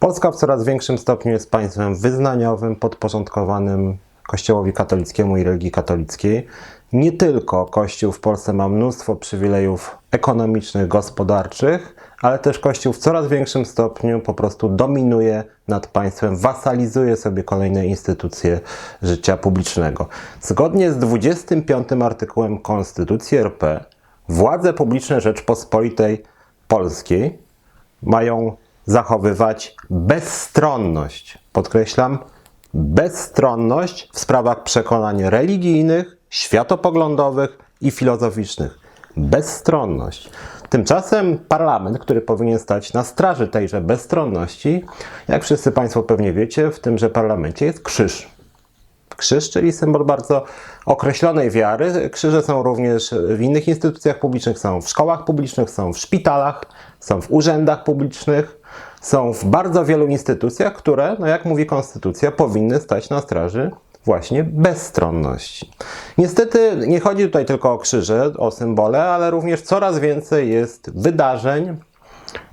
Polska w coraz większym stopniu jest państwem wyznaniowym, podporządkowanym Kościołowi katolickiemu i religii katolickiej. Nie tylko Kościół w Polsce ma mnóstwo przywilejów ekonomicznych, gospodarczych, ale też Kościół w coraz większym stopniu po prostu dominuje nad państwem, wasalizuje sobie kolejne instytucje życia publicznego. Zgodnie z 25 artykułem Konstytucji RP, władze publiczne Rzeczpospolitej Polskiej mają zachowywać bezstronność. Podkreślam, bezstronność w sprawach przekonań religijnych, światopoglądowych i filozoficznych. Bezstronność. Tymczasem parlament, który powinien stać na straży tejże bezstronności, jak wszyscy Państwo pewnie wiecie, w tymże parlamencie jest krzyż. Krzyż, czyli symbol bardzo określonej wiary. Krzyże są również w innych instytucjach publicznych, są w szkołach publicznych, są w szpitalach, są w urzędach publicznych, są w bardzo wielu instytucjach, które, no jak mówi konstytucja, powinny stać na straży właśnie bezstronności. Niestety nie chodzi tutaj tylko o krzyże, o symbole, ale również coraz więcej jest wydarzeń,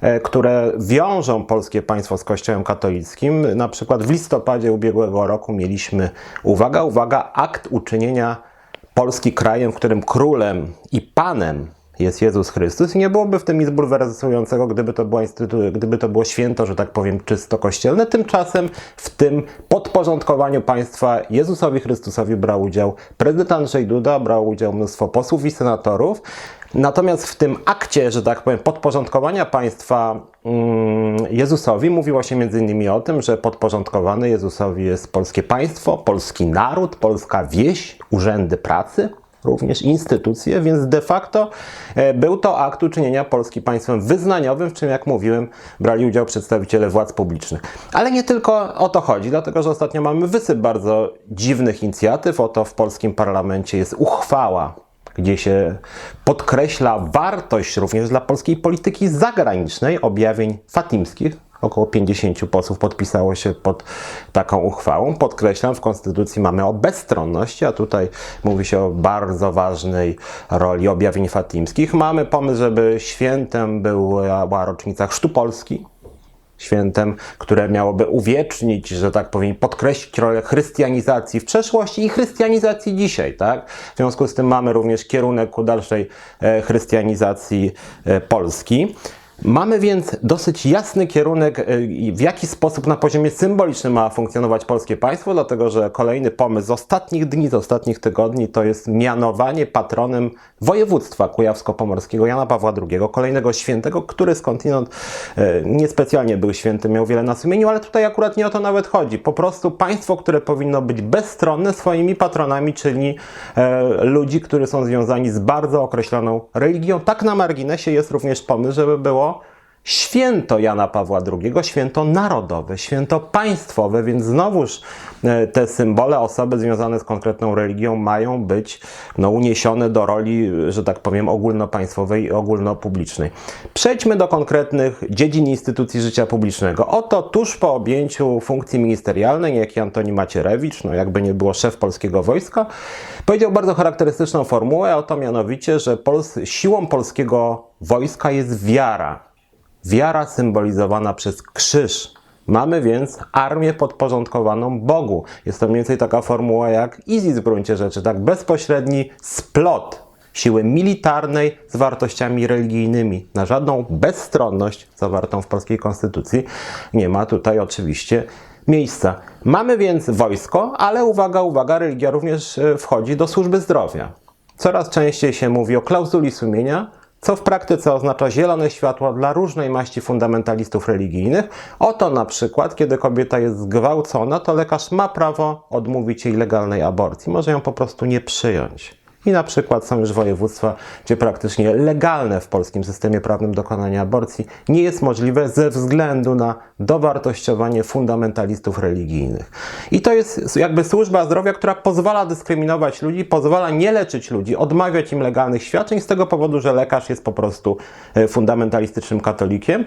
e, które wiążą polskie państwo z Kościołem katolickim. Na przykład w listopadzie ubiegłego roku mieliśmy, uwaga, uwaga, akt uczynienia Polski krajem, w którym królem i panem jest Jezus Chrystus i nie byłoby w tym nic bulwersującego, gdyby to, instytu- gdyby to było święto, że tak powiem, czysto kościelne. Tymczasem w tym podporządkowaniu państwa Jezusowi Chrystusowi brał udział prezydent Andrzej Duda, brał udział mnóstwo posłów i senatorów. Natomiast w tym akcie, że tak powiem, podporządkowania państwa mm, Jezusowi mówiło się innymi o tym, że podporządkowane Jezusowi jest polskie państwo, polski naród, polska wieś, urzędy pracy również instytucje, więc de facto e, był to akt uczynienia Polski państwem wyznaniowym, w czym, jak mówiłem, brali udział przedstawiciele władz publicznych. Ale nie tylko o to chodzi, dlatego że ostatnio mamy wysyp bardzo dziwnych inicjatyw. Oto w polskim parlamencie jest uchwała gdzie się podkreśla wartość również dla polskiej polityki zagranicznej objawień fatimskich. Około 50 posłów podpisało się pod taką uchwałą. Podkreślam, w Konstytucji mamy o bezstronności, a tutaj mówi się o bardzo ważnej roli objawień fatimskich. Mamy pomysł, żeby świętem była rocznica Chrztu Polski, świętem, które miałoby uwiecznić, że tak powiem, podkreślić rolę chrystianizacji w przeszłości i chrystianizacji dzisiaj, tak? W związku z tym mamy również kierunek ku dalszej e, chrystianizacji e, Polski. Mamy więc dosyć jasny kierunek, e, w jaki sposób na poziomie symbolicznym ma funkcjonować polskie państwo, dlatego że kolejny pomysł z ostatnich dni, z ostatnich tygodni to jest mianowanie patronem województwa kujawsko-pomorskiego Jana Pawła II, kolejnego świętego, który skądinąd e, niespecjalnie był święty, miał wiele na sumieniu, ale tutaj akurat nie o to nawet chodzi. Po prostu państwo, które powinno być bezstronne swoimi patronami, czyli e, ludzi, którzy są związani z bardzo określoną religią. Tak na marginesie jest również pomysł, żeby było święto Jana Pawła II, święto narodowe, święto państwowe, więc znowuż e, te symbole, osoby związane z konkretną religią mają być no, uniesione do roli, że tak powiem, ogólnopaństwowej i ogólnopublicznej. Przejdźmy do konkretnych dziedzin instytucji życia publicznego. Oto tuż po objęciu funkcji ministerialnej, jaki Antoni Macierewicz, no jakby nie było szef polskiego wojska, powiedział bardzo charakterystyczną formułę, oto mianowicie, że Pols siłą polskiego wojska jest wiara. Wiara symbolizowana przez krzyż. Mamy więc armię podporządkowaną Bogu. Jest to mniej więcej taka formuła jak ISIS w gruncie rzeczy, tak bezpośredni splot siły militarnej z wartościami religijnymi. Na żadną bezstronność zawartą w polskiej konstytucji nie ma tutaj oczywiście miejsca. Mamy więc wojsko, ale uwaga, uwaga, religia również e, wchodzi do służby zdrowia. Coraz częściej się mówi o klauzuli sumienia, co w praktyce oznacza zielone światło dla różnej maści fundamentalistów religijnych. Oto na przykład, kiedy kobieta jest zgwałcona, to lekarz ma prawo odmówić jej legalnej aborcji. Może ją po prostu nie przyjąć. I na przykład są już województwa, gdzie praktycznie legalne w polskim systemie prawnym dokonanie aborcji nie jest możliwe ze względu na dowartościowanie fundamentalistów religijnych. I to jest jakby służba zdrowia, która pozwala dyskryminować ludzi, pozwala nie leczyć ludzi, odmawiać im legalnych świadczeń z tego powodu, że lekarz jest po prostu e, fundamentalistycznym katolikiem.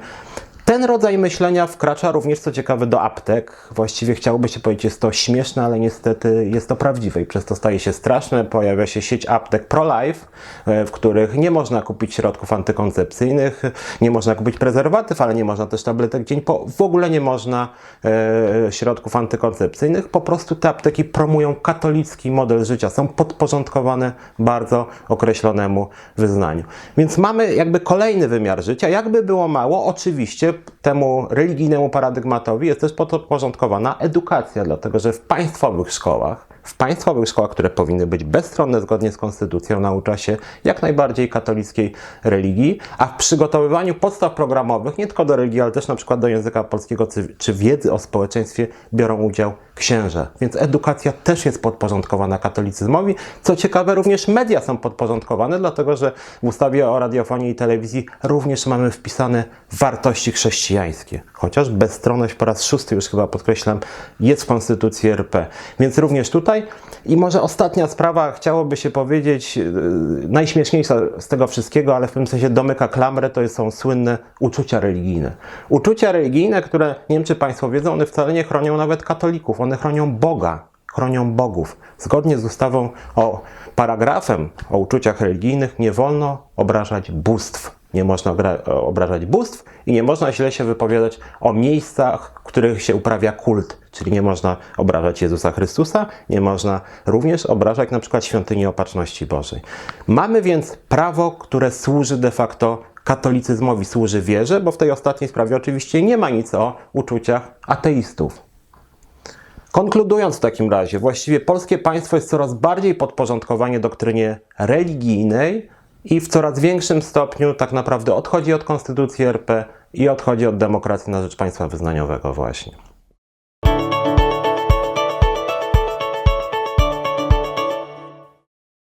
Ten rodzaj myślenia wkracza również, co ciekawe, do aptek. Właściwie chciałoby się powiedzieć, jest to śmieszne, ale niestety jest to prawdziwe i przez to staje się straszne. Pojawia się sieć aptek pro-life, e, w których nie można kupić środków antykoncepcyjnych, nie można kupić prezerwatyw, ale nie można też tabletek dzień po. W ogóle nie można e, środków antykoncepcyjnych. Po prostu te apteki promują katolicki model życia, są podporządkowane bardzo określonemu wyznaniu. Więc mamy jakby kolejny wymiar życia. Jakby było mało, oczywiście temu religijnemu paradygmatowi jest też podporządkowana edukacja, dlatego że w państwowych szkołach, w państwowych szkołach, które powinny być bezstronne zgodnie z konstytucją, naucza się jak najbardziej katolickiej religii, a w przygotowywaniu podstaw programowych, nie tylko do religii, ale też na przykład do języka polskiego czy, czy wiedzy o społeczeństwie biorą udział księże. Więc edukacja też jest podporządkowana katolicyzmowi. Co ciekawe, również media są podporządkowane, dlatego że w ustawie o radiofonii i telewizji również mamy wpisane wartości chrześcijańskie. Chociaż bezstronność po raz szósty już chyba podkreślam, jest w Konstytucji RP. Więc również tutaj i może ostatnia sprawa, chciałoby się powiedzieć, yy, najśmieszniejsza z tego wszystkiego, ale w pewnym sensie domyka klamrę, to są słynne uczucia religijne. Uczucia religijne, które, nie wiem czy Państwo wiedzą, one wcale nie chronią nawet katolików, one chronią Boga, chronią bogów. Zgodnie z ustawą o paragrafem o uczuciach religijnych nie wolno obrażać bóstw. Nie można obrażać bóstw i nie można źle się wypowiadać o miejscach, w których się uprawia kult. Czyli nie można obrażać Jezusa Chrystusa, nie można również obrażać na przykład świątyni opatrzności Bożej. Mamy więc prawo, które służy de facto katolicyzmowi, służy wierze, bo w tej ostatniej sprawie oczywiście nie ma nic o uczuciach ateistów. Konkludując w takim razie, właściwie polskie państwo jest coraz bardziej podporządkowane doktrynie religijnej i w coraz większym stopniu tak naprawdę odchodzi od konstytucji RP i odchodzi od demokracji na rzecz państwa wyznaniowego właśnie.